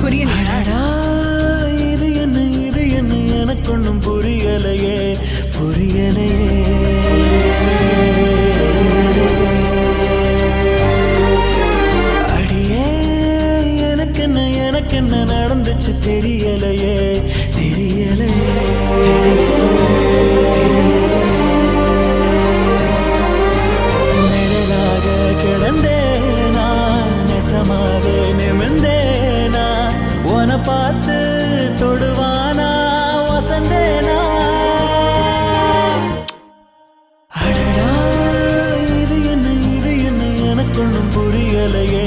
புரியலையா? இது என்ன இது என்ன? எனக்கு ஒன்றும் புரியலையே புரியலையே. அடியே எனக்கென்ன எனக்கென்ன நடந்துச்சு தெரியலையே தெரியலையே. கிடந்த விடுதலையே